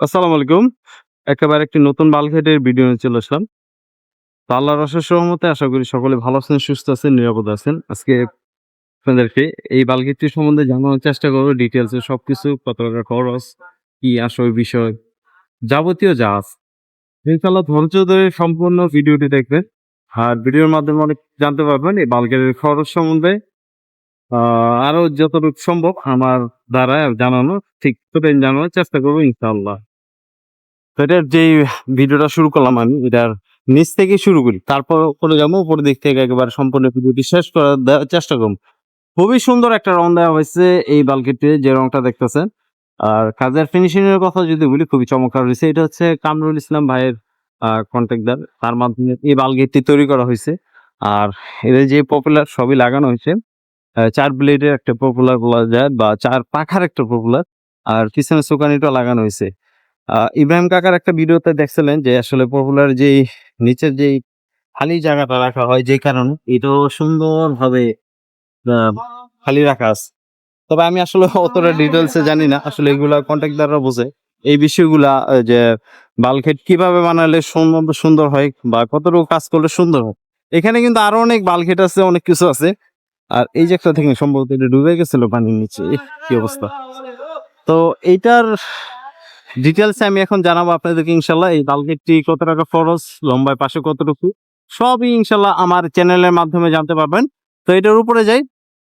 আসসালামু আলাইকুম। একেবারে একটি নতুন বালঘেটের ভিডিও নিয়ে চলে আসলাম। তো আল্লাহর অশেষ রহমতে আশা করি সকলে ভালো আছেন, সুস্থ আছেন, নিরাপদ আছেন। আজকে আপনাদেরকে এই বালঘেটটি সম্বন্ধে জানানোর চেষ্টা করব ডিটেইলসে সবকিছু কত টাকা খরচ, কি আসল বিষয়, যাবতীয় যা আছে। ইনশাআল্লাহ ধৈর্য ধরে সম্পূর্ণ ভিডিওটি দেখবেন। আর ভিডিওর মাধ্যমে অনেক জানতে পারবেন এই বালঘেটের খরচ সম্বন্ধে। আ আরও যতটুকু সম্ভব আমার দ্বারা জানানো ঠিক ততটাই জানানোর চেষ্টা করব ইনশাআল্লাহ। এটার যেই ভিডিওটা শুরু করলাম আমি এটার নিচ থেকে শুরু করি। তারপর উপরে যাব, উপরের দিক থেকে একেবারে সম্পূর্ণ ভিডিওটি শেষ করার চেষ্টা করব। খুবই সুন্দর একটা রং দেওয়া হয়েছে এই বালতিতে যে রংটা দেখতেছেন। আর কাজের ফিনিশিং এর কথা যদি বলি খুবই চমৎকার হয়েছে। এটা হচ্ছে কামরুল ইসলাম ভাইয়ের আ কন্ট্রাক্টর। তার মাধ্যমে এই বালগেটটি তৈরি করা হয়েছে। আর এদের যে পপুলার সবই লাগানো হয়েছে। চার ৪ ব্লেডের একটা পপুলার বলা যায় বা চার পাখার একটা পপুলার। আর পিছনে চুকানিটাও লাগানো হয়েছে। ইব্রাহিম কাকার একটা ভিডিওতে দেখছিলেন যে আসলে পপুলার যেই নিচের যেই খালি জায়গাটা রাখা হয় যে কারণে এটাও সুন্দরভাবে খালি রাখা আছে। তবে আমি আসলে অতটা ডিটেইলস এ জানি না। আসলে এগুলা কন্ট্রাক্টররা বোঝে। এই বিষয়গুলা যে বাল্কহেড কীভাবে বানালে সুন্দর সুন্দর হয় বা কতটুকু কাজ করলে সুন্দর হয়। এখানে কিন্তু আরও অনেক বাল্কহেড আছে, অনেক কিছু আছে। আর এই যে একটা থেকে সম্ভবত এটা ডুবে গেছিল পানির নিচে। কি অবস্থা। তো এইটার ডিটেইলস এ আমি এখন জানাব আপনাদেরকে ইনশাল্লাহ এই বাল্কহেডটি কত টাকা খরচ, লম্বায় পাশে কতটুকু সবই ইনশাল্লাহ আমার চ্যানেলের মাধ্যমে জানতে পারবেন। তো এটার উপরে যাই।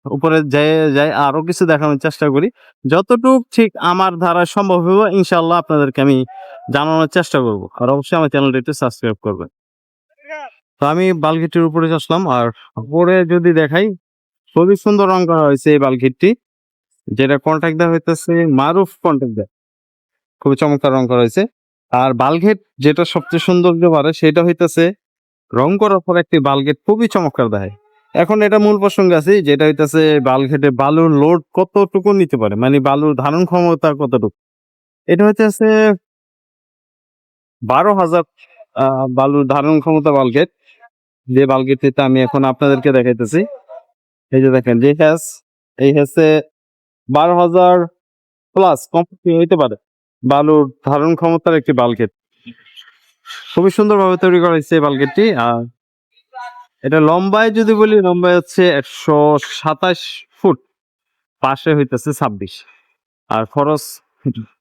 উপরে যাই যাই আরও কিছু দেখানোর চেষ্টা করি। যতটুক ঠিক আমার দ্বারা সম্ভব হবে ইনশাআল্লাহ আপনাদেরকে আমি জানানোর চেষ্টা করব। আর অবশ্যই আমার চ্যানেলটা একটু সাবস্ক্রাইব করবেন। তো আমি বালঘেটটির উপরে আসলাম আর উপরে যদি দেখাই খুবই সুন্দর রং করা হয়েছে এই বালঘেটটি। যেটা কন্ট্রাক্টর হইতেছে মারুফ কন্ট্রাক্টর। খুবই চমৎকার রং করা হয়েছে। আর বালঘেট যেটা সবচেয়ে সৌন্দর্য বাড়ে সেটা হইতেছে রং করার পর একটি বালঘেট খুবই চমৎকার দেয় এখন এটা মূল প্রসঙ্গে আছি যেটা হইতেছে বালঘেটে বালুর লোড কতটুকু নিতে পারে। মানে বালুর ধারণ ক্ষমতা কতটুকু। এটা হইতেছে ১২,০০০ আ বালুর ধারণ ক্ষমতা বালঘেট। যে বালঘেটটিতে আমি এখন আপনাদেরকে দেখাইতেছি। এই যে দেখেন যে হ্যাজ এই হচ্ছে ১২,০০০ প্লাস কমপক্ষে হইতে পারে। বালুর ধারণ ক্ষমতার একটি বালগেট খুবই সুন্দরভাবে তৈরি করা হয়েছে এই বালঘেটটি। আর এটা লম্বায় যদি বলি লম্বায় হচ্ছে ১২৭ ফুট। পাশে হইতেছে ২৬ আর খরচ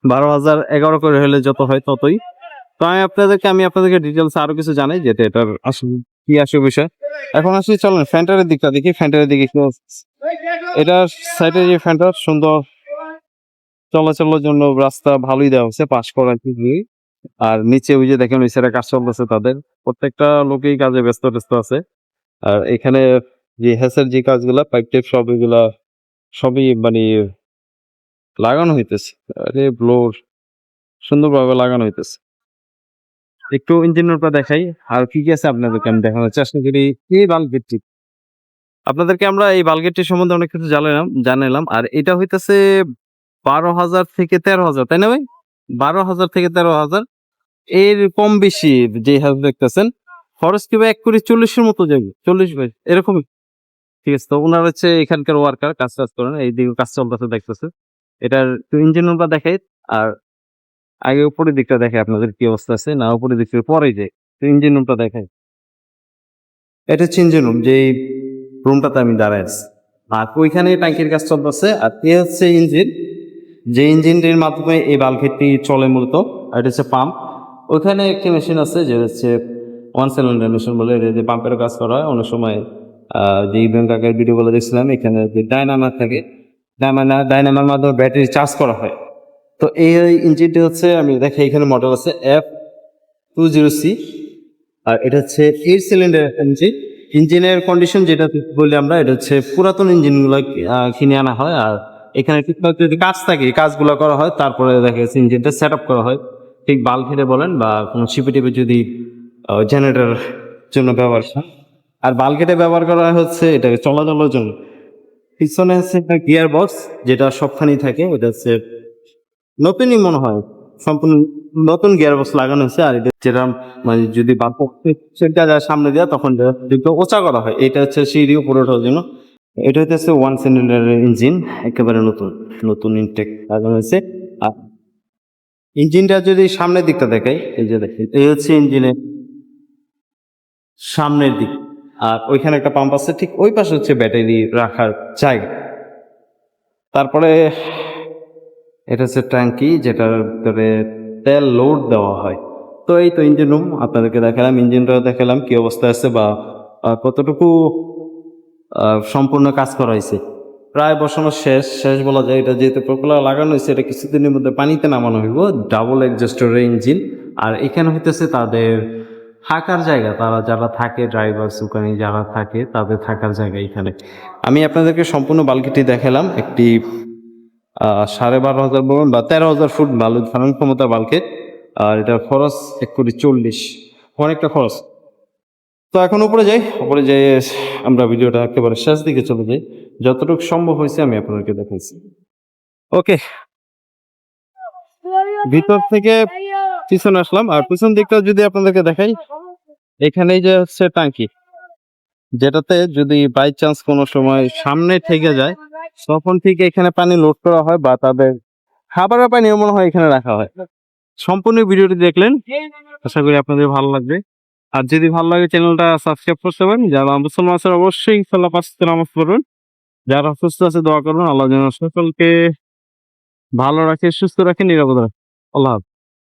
১২,০১১ করে হলে যত হয় ততই। তো আমি আপনাদেরকে আমি আপনাদেরকে ডিটেলস আরও কিছু জানাই যেটা এটার আসল কি আসল বিষয়। এখন আসি চলেন ফ্যান্টারের দিকটা দেখি। ফ্যান্টারের দিকে এটার সাইডে যে ফ্যান্টার সুন্দর চলাচলের জন্য রাস্তা ভালোই দেওয়া হয়েছে পাশ করা ঠিকই। আর নিচে ওই যে দেখেন ওই কাজ চলতেছে তাদের। প্রত্যেকটা লোকেই কাজে ব্যস্ত ট্যস্ত আছে। আর এখানে যে হ্যাসের যে কাজগুলা পাইপ টাইপ সব এগুলা সবই মানে লাগানো হইতেছে। আরে ব্লোর সুন্দরভাবে লাগানো হইতেছে। একটু ইঞ্জিন রুমটা দেখাই। আর কি, কি আছে আপনাদেরকে আমি দেখানোর চেষ্টা করি এই বালঘেটটি। আপনাদেরকে আমরা এই বালঘেটটি সম্বন্ধে অনেক কিছু জানালাম জানাইলাম। আর এটা হইতেছে ১২,০০০ থেকে ১৩,০০০ তাই না ভাই? ১২,০০০ থেকে ১৩,০০০ এর কম বেশি যে হাউস দেখতেছেন খরচ কি ভাই ১ কোটি ৪০ এর মতো যাবে। ৪০ ভাই এরকমই। ঠিক আছে তো উনার হচ্ছে এখানকার ওয়ার্কার কাজ টাজ করেন। এইদিকে কাজ চলতেছে দেখতেছে। এটার ইঞ্জিন রুমটা দেখাই। আর আগে উপরের দিকটা দেখে আপনাদের কি অবস্থা আছে। না উপরের দিকটা পরে। তো ইঞ্জিন রুমটা দেখাই। এটা হচ্ছে ইঞ্জিন রুম যেই রুমটাতে আমি দাঁড়াই আছি। আর ওইখানে ট্যাঙ্কির কাজ চলতেছে। আর এ হচ্ছে ইঞ্জিন। যে ইঞ্জিনটির মাধ্যমে এই বালঘেটটি চলে মূলত। আর এটা হচ্ছে পাম্প। ওইখানে একটি মেশিন আছে, যে হচ্ছে ওয়ান সিলিন্ডার মেশিন বলে এটা যে পাম্পের কাজ করা হয়। অনেক সময় যে ইব্রাহিম কাকার ভিডিওগুলো দেখছিলাম, এখানে যে ডায়নামার থাকে। ডায়নামা ডায়নামার মাধ্যমে ব্যাটারি চার্জ করা হয়। তো এই ইঞ্জিনটি হচ্ছে, আমি দেখি এখানে মডেল আছে F20C আর এটা হচ্ছে 8 সিলিন্ডার ইঞ্জিন। ইঞ্জিনের কন্ডিশন যেটা বলি আমরা, এটা হচ্ছে পুরাতন ইঞ্জিনগুলো কিনে আনা হয়। আর এখানে টুকটাক যদি কাজ থাকে কাজগুলো করা হয়, তারপরে দেখা গেছে ইঞ্জিনটা সেট আপ করা হয়। ঠিক বাল্কহেডে বলেন বা কোনো শিপে-টিপে যদি আ জেনারেটর জন্য ব্যবহার। আর বাল্কহেডে ব্যবহার করা হচ্ছে এটাকে চলাচলের জন্য। পিছনে হচ্ছে একটা গিয়ার বক্স যেটা সবখানেই থাকে। ওটা হচ্ছে নতুনই মনে হয়। সম্পূর্ণ নতুন গিয়ার বক্স লাগানো হয়েছে। আর এটা যেরকম মানে যদি সেটা যায় সামনে দেওয়া তখন ওচা করা হয়। এটা হচ্ছে সিঁড়ি উপরে ওঠার জন্য। এটা হইতেছে ওয়ান সিলিন্ডারের ইঞ্জিন একেবারে নতুন। নতুন ইনটেক লাগানো হয়েছে। আর ইঞ্জিনটা যদি সামনের দিকটা দেখাই, এই যে দেখেন, এই হচ্ছে ইঞ্জিনের সামনের দিক আর ওইখানে একটা পাম্প আছে, ঠিক ওই পাশে হচ্ছে ব্যাটারি রাখার জায়গা তারপরে এটা হচ্ছে ট্যাঙ্কি, যেটার ভিতরে তেল লোড দেওয়া হয় তো এই তো ইঞ্জিন রুম আপনাদেরকে দেখালাম ইঞ্জিনটা দেখালাম, কি অবস্থায় আছে বা কতটুকু সম্পূর্ণ কাজ করা হয়েছে। প্রায় বসানো শেষ শেষ বলা যায় এটা যেহেতু প্রপেলার লাগানো হয়েছে, এটা কিছুদিনের মধ্যে পানিতে নামানো হইব ডাবল এক্সস্টরের ইঞ্জিন আর এখানে হইতেছে তাদের থাকার জায়গা, তারা যারা থাকে ড্রাইভার সুকানি যারা থাকে, তাদের থাকার জায়গা এখানে। আমি আপনাদেরকে সম্পূর্ণ বালকিটি দেখালাম, একটি সাড়ে বারো হাজার বলুন বা তেরো হাজার ফুট বালু ধারণ ক্ষমতা বালকেট আর এটা খরচ এক কোটি চল্লিশ, অনেকটা খরচ। তো এখন উপরে যাই উপরে যাই আমরা ভিডিওটা একেবারে শেষ দিকে চলে যাই। যতটুকু সম্ভব হয়েছে আমি আপনাদেরকে দেখাইছি। ওকে। ভিতর থেকে পিছনে আসলাম, আর পিছন দিকটা যদি আপনাদেরকে দেখাই এখানে যে হচ্ছে টাঙ্কি যেটাতে যদি বাই চান্স কোনো সময় সামনে থেকে যায়, তখন থেকে এখানে পানি লোড করা হয় বা তাদের খাবারের পানিও মনে হয় এখানে রাখা হয়। সম্পূর্ণ ভিডিওটি দেখলেন। আশা করি আপনাদের ভালো লাগবে। আর যদি ভালো লাগে চ্যানেলটা সাবস্ক্রাইব করতে পারেন, যারা মুসলমান আছেন অবশ্যই ইনশাল্লাহ পাঁচ ওয়াক্ত নামাজ পড়বেন যারা অসুস্থ আছে দোয়া করবেন আল্লাহ যেন সকলকে ভালো রাখে, সুস্থ রাখে, নিরাপদ রাখে আল্লাহ।